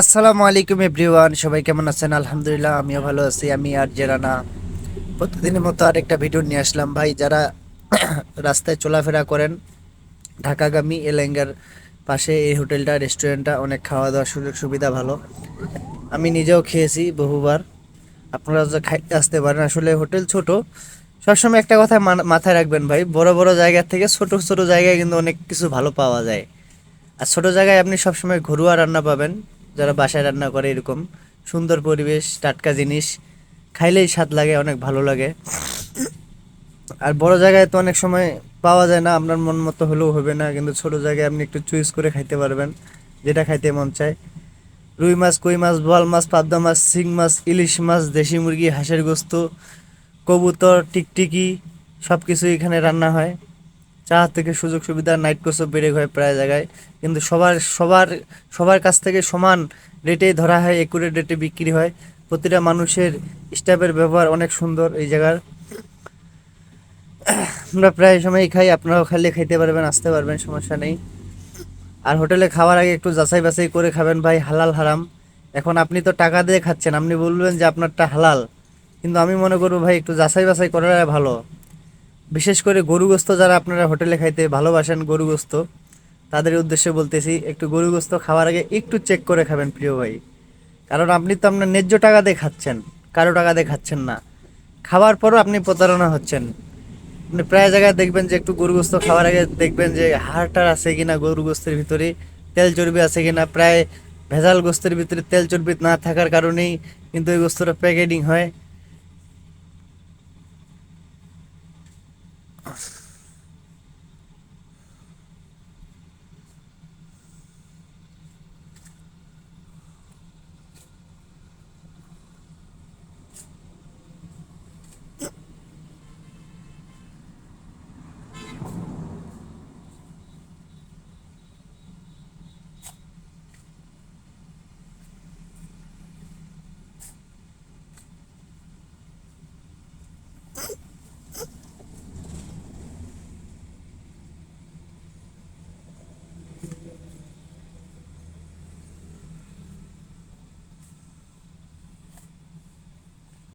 আসসালামু আলাইকুম এভরিওয়ান, সবাই কেমন আছেন? আলহামদুলিল্লাহ, আমিও ভালো আছি। আমি আর জেরানা। প্রতিদিনের মতো আরেকটা ভিডিও নিয়ে আসলাম। ভাই, যারা রাস্তায় চলাফেরা করেন, ঢাকাগামী এলেঙ্গার পাশে এই হোটেলটা, রেস্টুরেন্টটা, অনেক খাওয়া দাওয়ার সুযোগ সুবিধা ভালো। আমি নিজেও খেয়েছি বহুবার। আপনারা খাইতে আসতে পারেন। আসলে হোটেল ছোট। সবসময় একটা কথা মাথায় রাখবেন ভাই, বড় বড় জায়গা থেকে ছোট ছোট জায়গায় কিন্তু অনেক কিছু ভালো পাওয়া যায়। আর ছোট জায়গায় আপনি সবসময় ঘরোয়া রান্না পাবেন। যারা বাসায় রান্না করে এরকম, সুন্দর পরিবেশ, টাটকা জিনিস, খাইলেই স্বাদ লাগে, অনেক ভালো লাগে। আর বড় জায়গায় তো অনেক সময় পাওয়া যায় না, আপনার মন মতো হলেও হবে না, কিন্তু ছোট জায়গায় আপনি একটু চুইস করে খাইতে পারবেন, যেটা খাইতে মন চায়। রুই মাছ, কই মাছ, বোয়াল মাছ, পাবদা মাছ, শিং মাছ, ইলিশ মাছ, দেশি মুরগি, হাঁসের গোস্ত, কবুতর, টিকটিকি সব কিছু এখানে রান্না হয়। চা থেকে সুযোগ সুবিধা নাইট কোর্সও বেড়ে হয় প্রায় জায়গায়। কিন্তু সবার সবার সবার কাছ থেকে সমান রেটেই ধরা হয় একুরেট রেটে বিক্রি হয়। প্রতিটা মানুষের স্টাফের ব্যবহার অনেক সুন্দর এই জায়গার। আমরা প্রায় সময় খাই, আপনারাও খাইলে খাইতে পারবেন, আসতে পারবেন, সমস্যা নেই। আর হোটেলে খাওয়ার আগে একটু যাচাই বাছাই করে খাবেন ভাই, হালাল হারাম। এখন আপনি তো টাকা দিয়ে খাচ্ছেন, আপনি বলবেন যে আপনারটা হালাল। কিন্তু আমি মনে করব ভাই, একটু যাচাই বাছাই করা ভালো। বিশেষ করে গরু গোস্ত যারা আপনারা হোটেলে খাইতে ভালোবাসেন গরু গোস্ত তাদের উদ্দেশ্যে বলতেছি, একটু গরু গোস্ত খাওয়ার আগে একটু চেক করে খাবেন প্রিয় ভাই। কারণ আপনি তো আপনার ন্যায্য টাকা দিয়ে খাচ্ছেন, কারও টাকা দিয়ে খাচ্ছেন না। খাওয়ার পরও আপনি প্রতারণা হচ্ছেন। আপনি প্রায় জায়গায় দেখবেন যে একটু গরু গোস্ত খাওয়ার আগে দেখবেন যে হাড়টার আছে কিনা গরু গোস্তের ভিতরে, তেল চর্বি আছে কিনা। প্রায় ভেজাল গোস্তের ভিতরে তেল চর্বি না থাকার কারণেই কিন্তু এই গোস্তটা প্যাকেটিং হয়। Thank you.